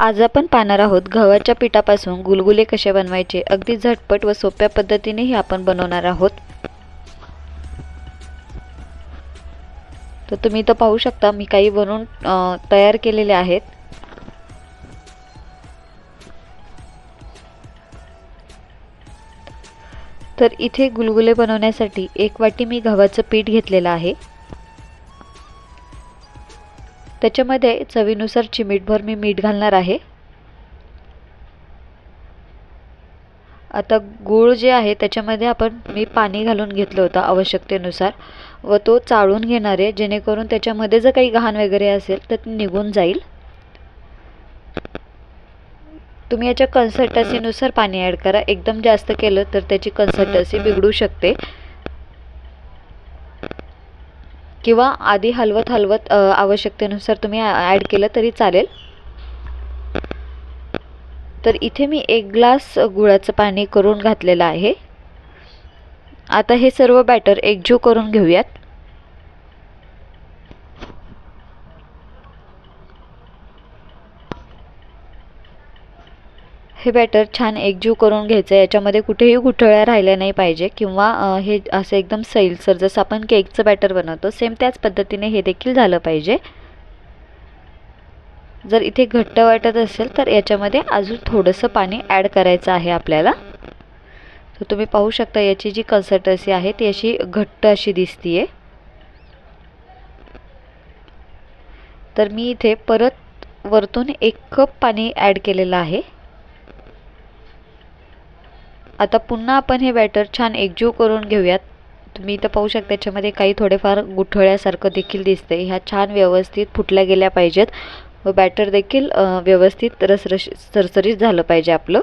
आज आपण पाहणार आहोत गव्हाच्या पिठापासून गुलगुले कसे बनवायचे? अगदी झटपट व सोप्या पद्धतीनेही आपण बनवणार आहोत. तर तुम्ही तर पाहू शकता मी काही बनवून तयार केलेले आहेत. तर इथे गुलगुले बनवण्यासाठी एक वाटी मी गव्हाचं पीठ घेतलेलं आहे. त्याच्यामध्ये चवीनुसार चिमीटभर मी मीठ घालणार आहे. आता गूळ जे आहे त्याच्यामध्ये आपण मी पाणी घालून घेतलं होतं आवश्यकतेनुसार व तो चाळून घेणार आहे जेणेकरून त्याच्यामध्ये जर काही घाण वगैरे असेल तर ते निघून जाईल. तुम्ही याच्या कन्सल्टन्सीनुसार पाणी ॲड करा. एकदम जास्त केलं तर त्याची कन्सल्टन्सी बिघडू शकते. किंवा आधी हलवत हलवत आवश्यकतेनुसार तुम्ही ॲड केलं तरी चालेल. तर इथे मी एक ग्लास गुळाचं पाणी करून घातलेलं आहे. आता हे सर्व बॅटर एकजीव करून घेऊयात. हे बॅटर छान एकजीव करून घ्यायचं आहे याच्यामध्ये कुठेही गुठळ्या राहिल्या नाही पाहिजे. किंवा हे असं एकदम सैलसर जसं आपण केकचं बॅटर बनवतो सेम त्याच पद्धतीने हे देखील झालं पाहिजे. जर इथे घट्ट वाटत असेल तर याच्यामध्ये अजून थोडंसं पाणी ॲड करायचं आहे आपल्याला. तर तुम्ही पाहू शकता याची जी कन्सल्टन्सी आहे ती अशी घट्ट अशी दिसतीये. तर मी इथे परत वरतून एक कप पाणी ॲड केलेलं आहे. आता पुन्हा आपण हे बॅटर छान एकजीव करून घेऊयात. तुम्ही इथं पाहू शकता याच्यामध्ये काही थोडेफार गुठळ्यासारखं देखील दिसते ह्या छान व्यवस्थित फुटल्या गेल्या पाहिजेत. व बॅटर देखील व्यवस्थित रसरशी सरसरीत झालं पाहिजे आपलं.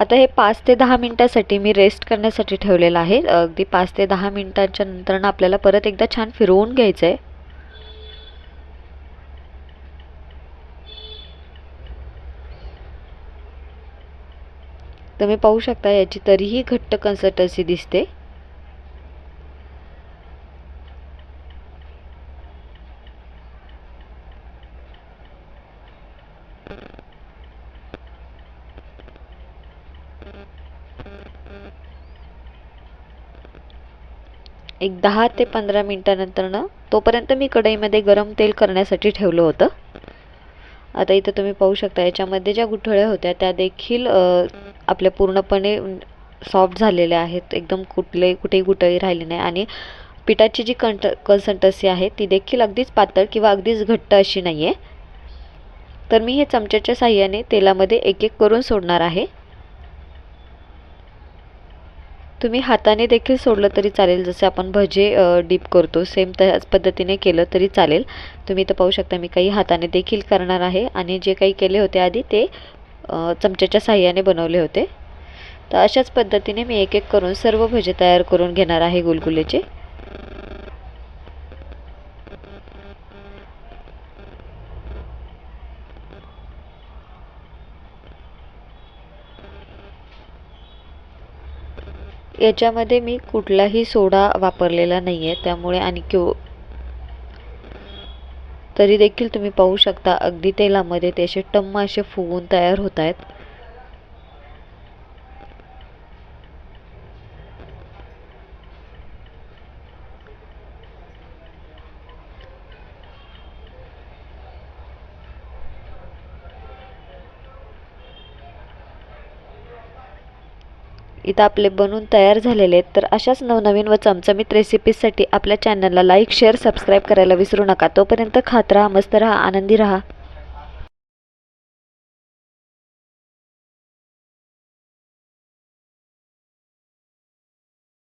आता हे पाच ते दहा मिनटासाठी मी रेस्ट करण्यासाठी ठेवलेलं आहे. अगदी पाच ते दहा मिनटांच्या नंतर आपल्याला परत एकदा छान फिरवून घ्यायचं आहे तुम्ही पाहू शकता याची तरीही घट्ट कन्सिस्टन्सी दिसते. एक दहा ते पंधरा मिनटानंतरनं तोपर्यंत मी कढईमध्ये गरम तेल करण्यासाठी ठेवलं होतं. आता इथं तुम्ही पाहू शकता याच्यामध्ये ज्या गुठळ्या होत्या त्या देखील आपल्या पूर्णपणे सॉफ्ट झालेल्या आहेत. एकदम कुठले कुठेही गुठळी राहिली नाही. आणि पिठाची जी कंट कन्सिस्टन्सी आहे ती देखील अगदीच पातळ किंवा अगदीच घट्ट अशी नाही आहे तर मी हे चमच्याच्या साह्याने तेलामध्ये एक एक करून सोडणार आहे. तुम्ही हाताने देखील सोडलं तरी चालेल जसे आपण भजे डीप करतो सेम त्याच पद्धतीने केलं तरी चालेल. तुम्ही इथं पाहू शकता मी काही हाताने देखील करणार आहे आणि जे काही केले होते आधी ते चमच्याच्या साह्याने बनवले होते. तर अशाच पद्धतीने मी एक एक करून सर्व भजे तयार करून घेणार आहे गुलगुलेचे. याच्यामध्ये मी कुठलाही सोडा वापरलेला नाही आहे त्यामुळे आणि क्यो तरी देखील तुम्ही पाहू शकता अगदी तेलामध्ये ते असे टम्म असे फुगून तयार होत आहेत. इथं आपले बनून तयार झालेले आहेत. तर अशाच नवनवीन व चमचमीत रेसिपीजसाठी आपल्या चॅनलला लाईक शेअर सबस्क्राईब करायला विसरू नका. तोपर्यंत खात राहा मस्त राहा आनंदी राहा.